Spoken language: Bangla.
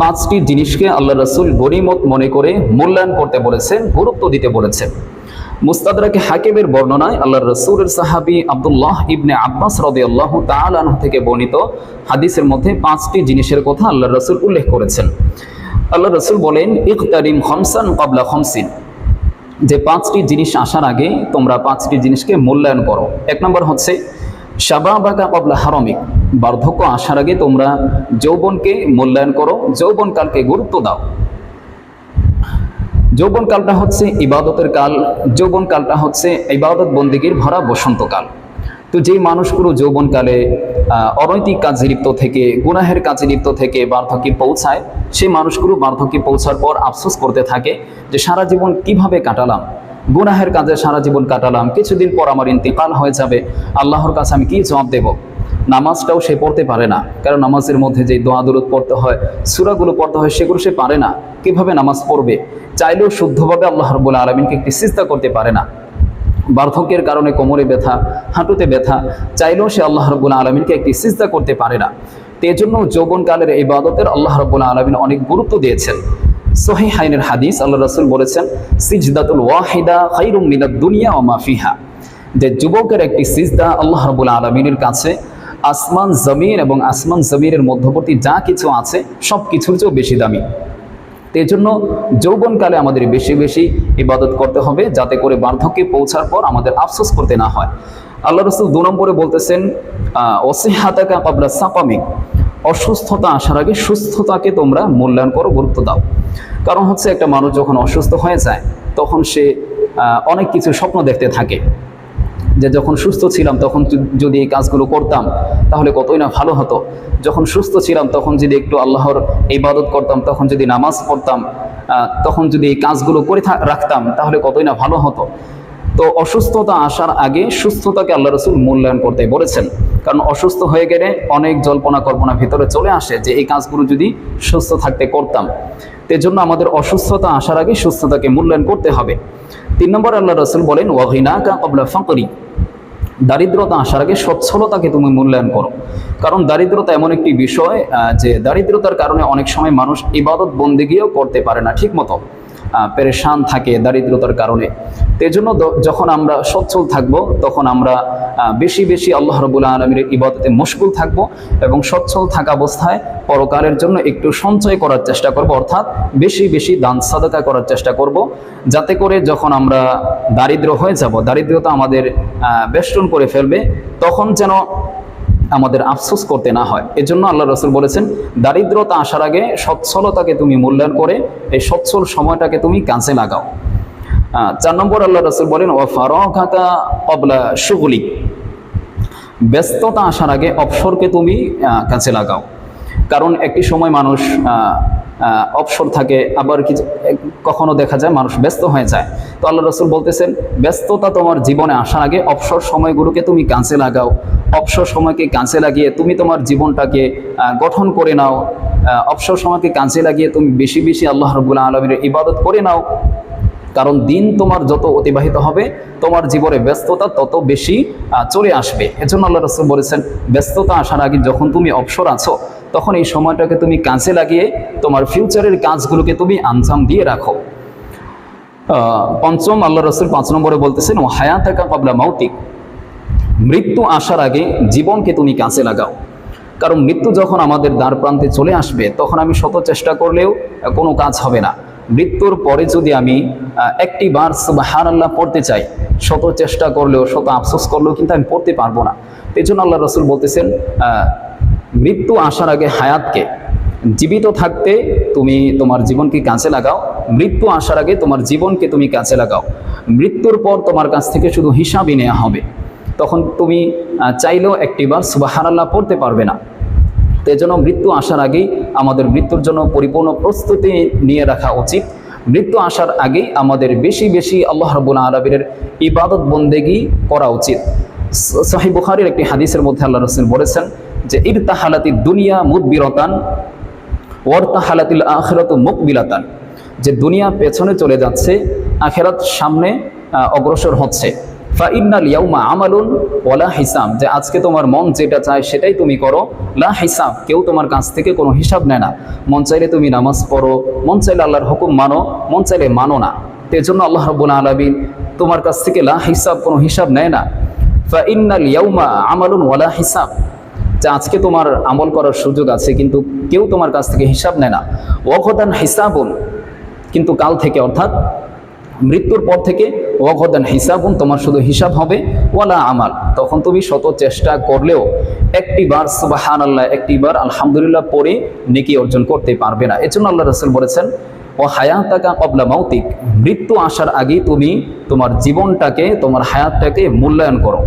পাঁচটি জিনিসকে আল্লাহ রসুল গরিমত মনে করে মূল্যায়ন করতে বলেছেন, গুরুত্ব দিতে বলেছেন। মুস্তাদরাকে হাকিমের বর্ণনায় আল্লাহ রসুলের সাহাবি আবদুল্লাহ ইবনে আব্বাস রদে আল্লাহ তালাহ থেকে বর্ণিত হাদিসের মধ্যে পাঁচটি জিনিসের কথা আল্লাহ রসুল উল্লেখ করেছেন। আল্লাহ রসুল বলেন, ইকতারিম খমসান কবলা খমসিন। যে পাঁচটি জিনিস আসার আগে তোমরা পাঁচটি জিনিসকে মূল্যায়ন করো। এক নম্বর হচ্ছে, শাবাবাকা কবলা হারমিক। বার্ধক্য আসার আগে তোমরা যৌবনকে মূল্যায়ন করো, যৌবনকালকে গুরুত্ব দাও। যৌবনকালটা হচ্ছে ইবাদতের কাল, যৌবনকালটা হচ্ছে ইবাদত বন্দীগীর ভরা বসন্তকাল। তো যেই মানুষগুলো যৌবনকালে অনৈতিক কাজে লিপ্ত থেকে, গুনাহের কাজে লিপ্ত থেকে বার্ধক্যে পৌঁছায়, সেই মানুষগুলো বার্ধক্যে পৌঁছার পর আফসোস করতে থাকে যে সারা জীবন কীভাবে কাটালাম? গুনাহের কাজে সারা জীবন কাটালাম, কিছুদিন পর আমার ইন্তেকাল হয়ে যাবে, আল্লাহর কাছে আমি কি জবাব দেব? নামাজটাও সে পড়তে পারে না। কারণ নামাজের মধ্যে যে দোয়া দরুদ পড়তে হয়, সুরাগুলো পড়তে হয়, সেগুলো সে পারে না। কীভাবে নামাজ পড়বে? চাইলেও শুদ্ধভাবে আল্লাহ রবুল্লা আলমিনকে একটি সিস্তা করতে পারে না। বার্ধক্যের কারণে কোমরে ব্যথা, হাঁটুতে ব্যথা, চাইলেও সে আল্লাহ রবুল্লা আলমিনকে একটি সিজদা করতে পারে না। তো এজন্য যৌবনকালের এই বাদতের আল্লাহ রবুল্লা আলমিন অনেক গুরুত্ব দিয়েছেন। সহি হাইনের হাদিস আল্লাহ রসুল বলেছেন, সিজদাতুল ওয়াহিদা খাইরুম মিনাদ দুনিয়া ও মাফিহা যে যুবকের একটি সিজদা আল্লাহ রবুল্লা আলমিনের কাছে আসমান, জমিন এবং আসমান, জমিনের মধ্যবর্তী যা কিছু আছে, সব কিছুর চেয়েও বেশি দামি। তো এই জন্য যৌবনকালে আমাদের বেশি বেশি ইবাদত করতে হবে, যাতে করে বার্ধক্যে পৌঁছার পর আমাদের আফসোস করতে না হয়। আল্লাহ রসুল দু নম্বরে বলতেছেন অসিহাতাকা কাবলা সাপামিক অসুস্থতা আসার আগে সুস্থতাকে তোমরা মূল্যায়ন করো, গুরুত্ব দাও। কারণ হচ্ছে একটা মানুষ যখন অসুস্থ হয়ে যায়, তখন সে অনেক কিছু স্বপ্ন দেখতে থাকে। যে যখন সুস্থ ছিলাম, তখন যদি- এই কাজগুলো করতাম, তাহলে কতই না ভালো হতো। যখন সুস্থ ছিলাম, তখন যদি একটু আল্লাহর ইবাদত করতাম, তখন যদি নামাজ পড়তাম তখন যদি এই কাজগুলো করে রাখতাম, তাহলে কতই না ভালো হতো। তো অসুস্থতা আসার আগে সুস্থতাকে আল্লাহ রসুল মূল্যায়ন করতে বলেছেন। কারণ অসুস্থ হয়ে গেলে অনেক জল্পনা কল্পনা ভিতরে চলে আসে যে এই কাজগুলো যদি সুস্থ থাকতে করতাম। জন্য আমাদের অসুস্থতা আসার আগে সুস্থতাকে মূল্যায়ন করতে হবে। তিন নম্বর আল্লাহ রসুল বলেন ওয়াহিনা কা কবলা ফাঁকরি দারিদ্রতা আসার আগে সচ্ছলতাকে তুমি মূল্যায়ন করো। কারণ দারিদ্রতা এমন একটি বিষয় যে দারিদ্রতার কারণে অনেক সময় মানুষ ইবাদত বন্দিগিও করতে পারে না ঠিক মতো পেরেশান থাকে দারিদ্রতার কারণে। তো এজন্য যখন আমরা সচ্ছল থাকব, তখন আমরা বেশি বেশি আল্লাহ রবুল্লা আলমীর ইবাদতে মুশকুল থাকব এবং সচ্ছল থাকা অবস্থায় পরকালের জন্য একটু সঞ্চয় করার চেষ্টা করব, অর্থাৎ বেশি বেশি দান, সাদাকা করার চেষ্টা করব। যাতে করে যখন আমরা দারিদ্র হয়ে যাব, দারিদ্রতা আমাদের বেষ্টন করে ফেলবে, তখন যেন আমাদের আফসোস করতে না হয়। এজন্য আল্লাহ রসুল বলেছেন, দারিদ্রতা আসার আগে সচ্ছলতাকে তুমি মূল্যায়ন করে, এই সচ্ছল সময়টাকে তুমি কাজে লাগাও। চার নম্বর আল্লাহ রসুল বলেন ও ফারকা অবলা সুগুলি ব্যস্ততা আসার আগে অবসরকে তুমি কাছে লাগাও। কারণ একটি সময় মানুষ অবসর থাকে, আবার কিছু, কখনো দেখা যায় মানুষ ব্যস্ত হয়ে যায়। তো আল্লাহ রসুল বলতেছেন, ব্যস্ততা তোমার জীবনে আসার আগে অবসর সময়গুলোকে তুমি কাজে লাগাও। অবসর সময়কে কাজে লাগিয়ে তুমি তোমার জীবনটাকে গঠন করে নাও। অবসর সময়কে কাজে লাগিয়ে তুমি বেশি বেশি আল্লাহ রবুল্লা আলমীর ইবাদত করে নাও। কারণ দিন তোমার যত অতিবাহিত হবে, তোমার জীবনে ব্যস্ততা তত বেশি চলে আসবে। এজন্য আল্লাহ রসুল বলেছেন, ব্যস্ততা আসার আগে যখন তুমি অবসর আছো, তখন এই সময়টাকে তুমি কাজে লাগিয়ে তোমার ফিউচারের কাজগুলোকে তুমি আঞ্জাম দিয়ে রাখো। পঞ্চম আল্লাহ রসুল পাঁচ নম্বরে বলতেছেন ও হায়াতাকা পাবলা মাউতিক। মৃত্যু আসার আগে জীবনকে তুমি কাজে লাগাও। কারণ মৃত্যু যখন আমাদের দ্বার প্রান্তে চলে আসবে, তখন আমি শত চেষ্টা করলেও কোনো কাজ হবে না। মৃত্যুর পরে যদি আমি একটি বার হার আল্লাহ পড়তে চাই, শত চেষ্টা করলেও, শত আফসোস করলেও কিন্তু আমি পড়তে পারব না। এই জন্য আল্লাহ রসুল বলতেছেন মৃত্যু আসার আগে হায়াতকে জীবিত থাকতে তুমি তোমার জীবনকে কাজে লাগাও। মৃত্যু আসার আগে তোমার জীবনকে তুমি কাজে লাগাও। মৃত্যুর পর তোমার কাছ থেকে শুধু হিসাবই নেওয়া হবে। তখন তুমি চাইলেও একটিবার সুবাহারাল্লাহ পড়তে পারবে না। তো এজন্য মৃত্যু আসার আগেই আমাদের মৃত্যুর জন্য পরিপূর্ণ প্রস্তুতি নিয়ে রাখা উচিত। মৃত্যু আসার আগেই আমাদের বেশি বেশি আল্লাহ রবুল্লা আরবের ইবাদত বন্দেগি করা উচিত। স- সহিহ বুখারীর একটি হাদিসের মধ্যে আল্লাহ রসুল বলেছেন যে, ইরতাহালাতি দুনিয়া মুদবিরতান ওয়ার্তাহালাতিল আখরাত মুকবিলাতান, যে দুনিয়া পেছনে চলে যাচ্ছে, আখেরাত সামনে অগ্রসর হচ্ছে। ফাইনাল ইয়াউমা আমালুন ওলা হিসাব যে আজকে তোমার মন যেটা চায় সেটাই তুমি করো। লা হিসাব কেউ তোমার কাছ থেকে কোনো হিসাব নেয় না। মন চাইলে তুমি নামাজ পড়ো, মন চাইলে আল্লাহর হুকুম মানো, মন চাইলে মানো না। তো এজন্য আল্লাহ রব্বুল আলমিন তোমার কাছ থেকে লা হিসাব, কোনো হিসাব নেয় না। ফাইনাল ইয়াউমা আমালুন ওয়ালা হিসাব যে আজকে তোমার আমল করার সুযোগ আছে, কিন্তু কেউ তোমার কাছ থেকে হিসাব নেয় না। ওয়াগদান হিসাবুন, কিন্তু কাল থেকে অর্থাৎ মৃত্যুর পর থেকে ওয়াগদান হিসাবুন, তোমার শুধু হিসাব হবে, ওয়ালা আমাল। তখন তুমি শত চেষ্টা করলেও একটি বার সুবাহান আল্লাহ একটি বার আলহামদুলিল্লাহ পরে নেকি অর্জন করতে পারবে না। এজন্য আল্লাহ রসুল বলেছেন ও হায়াতাকা কবলা মৌতিক মৃত্যু আসার আগেই তুমি তোমার জীবনটাকে, তোমার হায়াতটাকে মূল্যায়ন করো।